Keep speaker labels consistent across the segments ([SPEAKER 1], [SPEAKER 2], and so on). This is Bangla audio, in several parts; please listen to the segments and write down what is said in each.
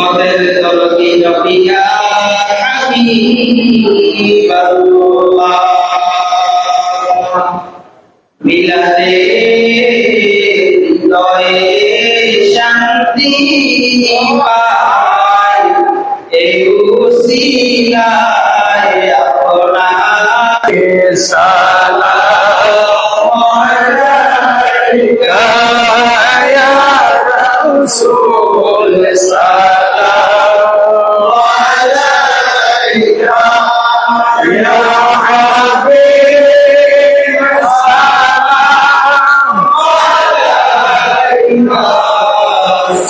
[SPEAKER 1] উম্মতের তলকি রবিয়া হাবিবাল্লাহ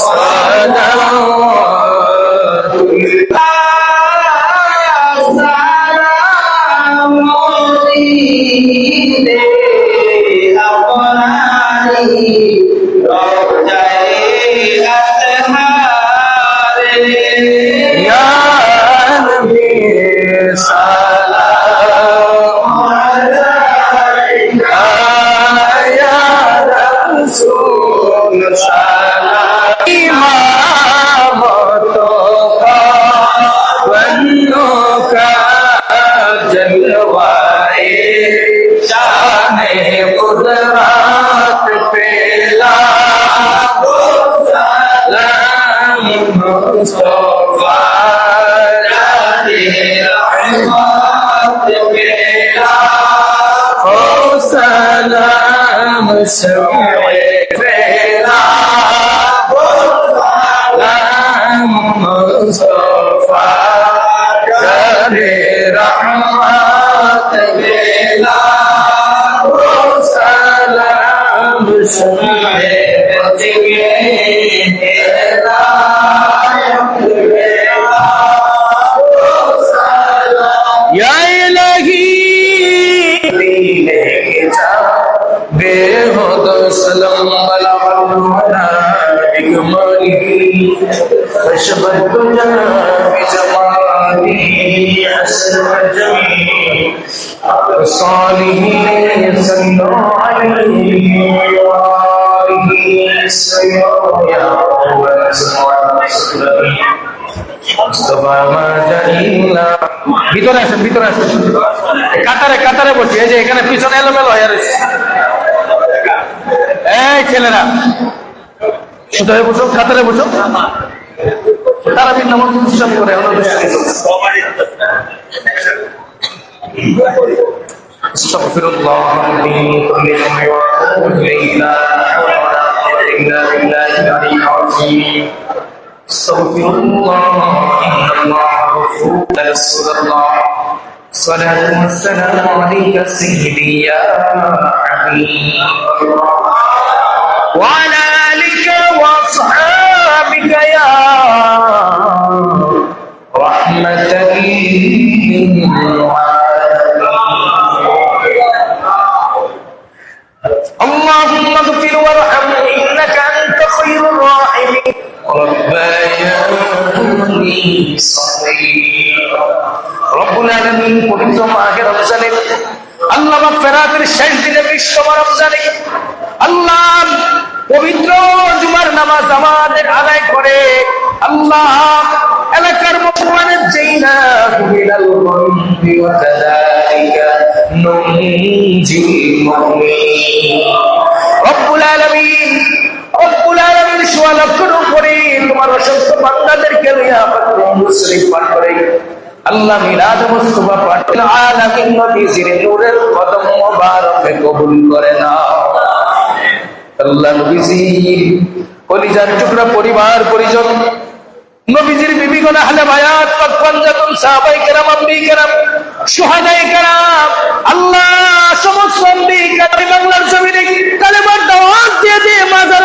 [SPEAKER 1] সালাম।
[SPEAKER 2] so ভিতরে আসেন ভিতরে আসেন। কাতারে কাতারে বসি। এই যে এখানে পিছনে এলোমেলো হয়ে রয়েছে। এই ছেলেরা সুতরাং বসো, কাতারে বসো। তারা বিন নামাজ অনুষ্ঠান করে ওনাদের সঙ্গে চলছে। استغفر الله من كل ذنب واتوب اليه لا حول ولا قوه الا بالله العلي العظيم استغفر الله ان الله غفور يسر الله صلاة والسلام عليك سيدي يا حبيب الله وعلى اللهم اغفر وارحم انك انت خير الراحمين ربياني صغيرا রব্বুল আলামিন পবিত্র মাহে রমজানে আল্লাহ মাগফিরাতের শেষ দিনে বিশ্ব রমজানে আল্লাহ পবিত্র জুমার নামাজ আমাদের আদায় করে আল্লাহ, এলাকার মুসলমানের যেই না মিনাল গমবি ওয়া কাযালিকা মুমিনিন রব্বুল আলামিন রব্বুল আলামিন সোয়া উপরে তোমার অসংখ্য বান্দাদেরকে লইয়া মুসলিম পাঠ করে আল্লাহ মিলাদ মুস্তফা পাঠ করে আলামিন নবীজির নূরের কদম মোবারকে কবুল করে নাও। আল্লাহ নবীজির কলিজার টুকরা পরিবার পরিজন নবীজির বিবিগণ আহলে বায়াত পাক সাহাবায়ে কেরাম, আম্বি কেরাম কেরাম, আল্লাহ সমস্ত আম্বি কেরাম বাংলার দাওয়াত দিয়ে দিয়ে মাজার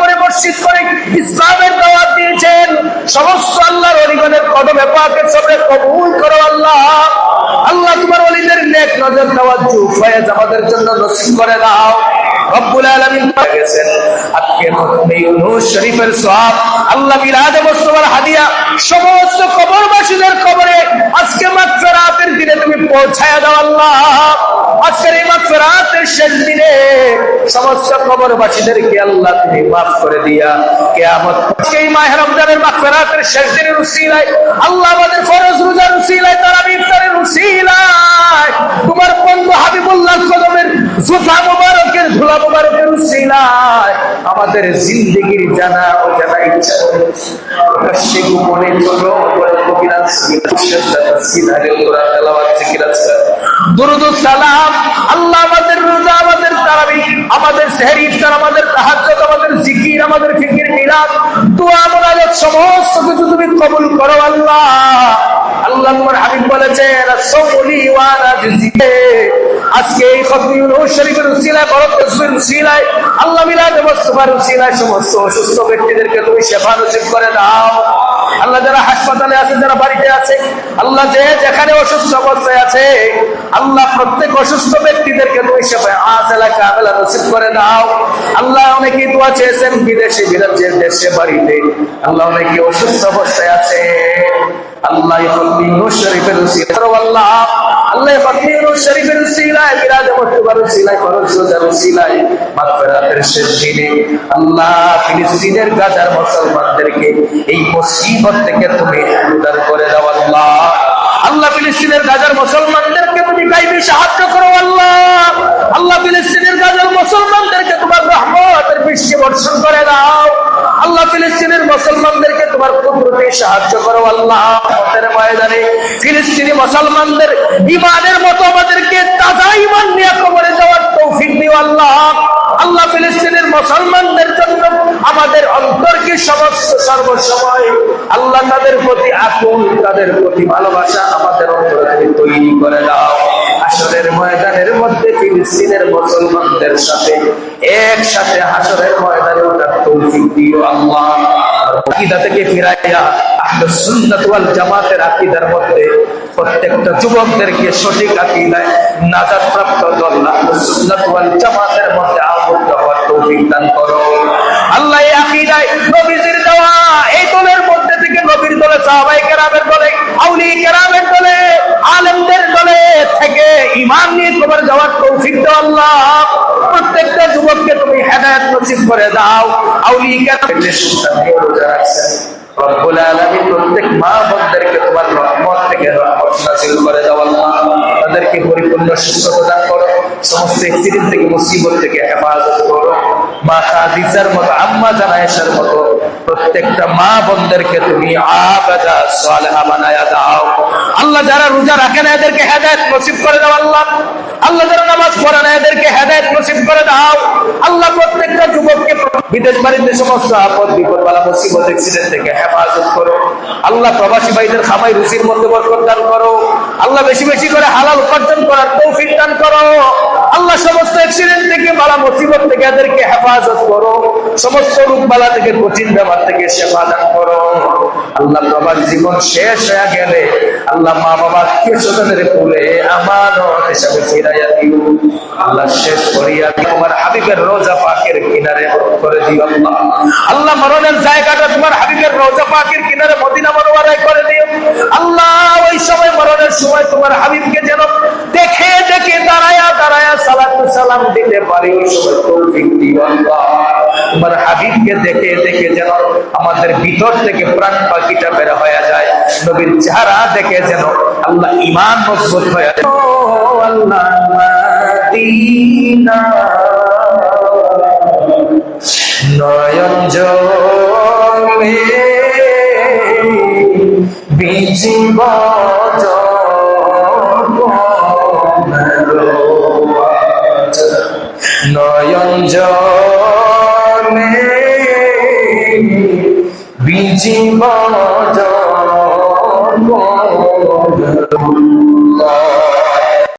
[SPEAKER 2] করে মসজিদ করে ইসলামের দাওয়াত দিয়েছেন। সমস্ত আল্লাহর অলিগণের কদমে পাকের সামনে কবুল করো আল্লাহ। আল্লাহ তোমার অলিদের নেক নজর তাওয়াজ্জু আমাদের জন্য নসিব করে দাও। রব্বুল আলামিন গেছেন, আজকে ইউনুস শরীফের সওয়াব, আল্লাহ মিলাদে মুস্তফার হাদিয়া, সমস্ত কবরবাসীদের কবরে আজকে মাগফিরাতের দিনে তুমি পৌঁছায়া দাও আল্লাহ। আজকের এই মাগফিরাতের শেষ আল্লাহ তুমি মাফ করে দিয়া মাহে রমজানের শেষ দিনের আল্লাহ আমাদের ফরজ রোজার ইফতারের তোমার বন্ধু হাবিবুল্লাহ কদমের জুফা মুবারকের ধুলা মুবারকের আমাদের জিন্দেগির জানা ও জানা ইচ্ছা করে গোপনে কবিরাজ দুরুদ সালাম, আল্লাহ আমাদের রোজা, আমাদের তারাবি আমাদের আমাদের তাহাজ্জুদ, আমাদের জিকির, আমাদের ফিকির, মিলাদ, দোয়া, মোনাজাত সমস্ত কিছু তুমি কবুল করো আল্লাহ। আল্লাহ তোমার হাবিব জিজিয়ে আজকে এই খতমি ইউনুস শরীফের উসিলায় বরকত তসবির উসিলায়, আল্লাহ মিলাদ মুস্তাফার উসিলায় সমস্ত অসুস্থ ব্যক্তিদেরকে তুমি শেফা নসিব করে দাও। আল্লাহ যারা হাসপাতালে আছে, যারা বাড়িতে আছে, আল্লাহ যে যেখানে অসুস্থ অবস্থায় আছে, আল্লাহ প্রত্যেক অসুস্থ ব্যক্তিদেরকে তুমি শেফা আজ এলাকা আবেলা নসিব করে দাও। আল্লাহ অনেকেই দোয়া চেয়েছেন, বিদেশে বিরাজ্যের দেশে, বাড়িতে। আল্লাহ অনেকে অসুস্থ অবস্থায় আছে। আল্লাহ শরীফের আল্লাহ আল্লাহ শরীফের মুসলমানদেরকে এই মুসিবত থেকে তুমি উদ্ধার করে আল্লাহ ফিলিস্তিনের গাজার মুসলমানদেরকে তুমি গাইবি সাহায্য করো আল্লাহ। আল্লাহ ফিলিস্তিনের গাজার মুসলমানদেরকে তোমার রহমতের বৃষ্টি বর্ষণ করে দাও। আল্লাহ ফিলিস্তিনের মুসলমানদেরকে তোমার কুদরতে সাহায্য করো আল্লাহ। হতের ময়দানে ফিলিস্তিনি মুসলমানদের ইমানের মতো আমাদেরকে তাজা ইমান নিয়ে কবরে যাওয়ার তৌফিক দিও আল্লাহ। আল্লাহ ফিলিস্তিনের মুসলমানদের জন্য আমাদের অন্তরকে সমস্ত সর্বসময় আল্লাহ তাদের প্রতি আকুল তাদের প্রতি ভালোবাসা আমাদের অন্তরকে তৈরি করে দাও। হাসরের ময়দানের মধ্যে, ফিলিস্তিনের মুসলমানদের সাথে একসাথে হাসরের ময়দানে ওঠার তৌফিক দিও আল্লাহ। আকিদা থেকে ফিরাইয়া আহলুস সুন্নাত ওয়াল জামাতের আকিদার মধ্যে প্রত্যেকটা যুবকদেরকে সঠিক আকিদায় নাজাত প্রাপ্ত দল আহলুস সুন্নাত ওয়াল জামাতের মধ্যে আবদ্ধ হওয়ার তৌফিক দান করো। আল্লাহ এই আকিদায় নবীজির দেওয়া এই দলের মধ্যে থেকে নবীর দলে সাহাবাই কেরামের দলে আউলি কেরামের দলে আলেমদের দলে থেকে ইমান নিয়ে তোমার যাওয়ার তৌফিক দাও আল্লাহ। প্রত্যেকটা যুবককে তুমি হেদায়েত নসিব করে দাও। আউলি কেরামের মা সমস্ত থেকে হেফাজত করো। মা মতো, আম্মা জানায়েশার মতো প্রত্যেকটা মা বোনদেরকে তুমি দাও। আল্লাহ যারা রোজা রাখে না, এদেরকে হেদায়েত নসিব করে দাও আল্লাহ। আল্লাহ যারা নামাজ পড়ে না, এদেরকে হেদায়েত নসিব করে দাও। আল্লাহ প্রত্যেকটা যুবককে বিদেশ বাড়িতে সমস্ত আপদ বিপদ বালা মুসিবত অ্যাক্সিডেন্ট থেকে হেফাজত করো। আল্লাহ প্রবাসী ভাইদের খামাই, রুচির মধ্যে বরকত দান করো। আল্লাহ বেশি বেশি করে হালাল উপার্জন করার তৌফিক দান করো। আল্লাহ সমস্ত অ্যাক্সিডেন্ট থেকে, বালা, মুসিবত থেকে এদেরকে হেফাজত করো। সমস্ত রূপ বালা থেকে কঠিন ব্যাপার থেকে সেবা দান করো। আল্লাহ বাবার জীবন শেষ হয়ে গেলে আল্লাহ মা বাবা আত্মীয় স্বজনের কুলে আমার হিসাবে ফিরাইয়া দিও। আল্লাহ শেষ করিয়া তোমার হাবিবের রোজা পাকের কিনারে করে দিও আল্লাহ। আল্লাহ মরণের জায়গাটা তোমার হাবিবের রোজা পাকের কিনারে মদিনা মনোয়ারায় করে দিও। আল্লাহ, ওই সময় মরণের সময় তোমার হাবিবকে যেন দেখে দেখে দাঁড়ায়া দাঁড়ায়া সালাত সালাম দিতে পারি। ওই সময় তৌফিক দিও আল্লাহ। তোমার হাবিবকে দেখে দেখে যেন আমাদের ভিতর থেকে প্রাণ পাখিটা বের হয়ে যায়। নবীর চেহারা দেখে যেন আল্লাহ ইমান মজবুত হয়ে যায়। আল্লাহ, মাদিনা। জীবন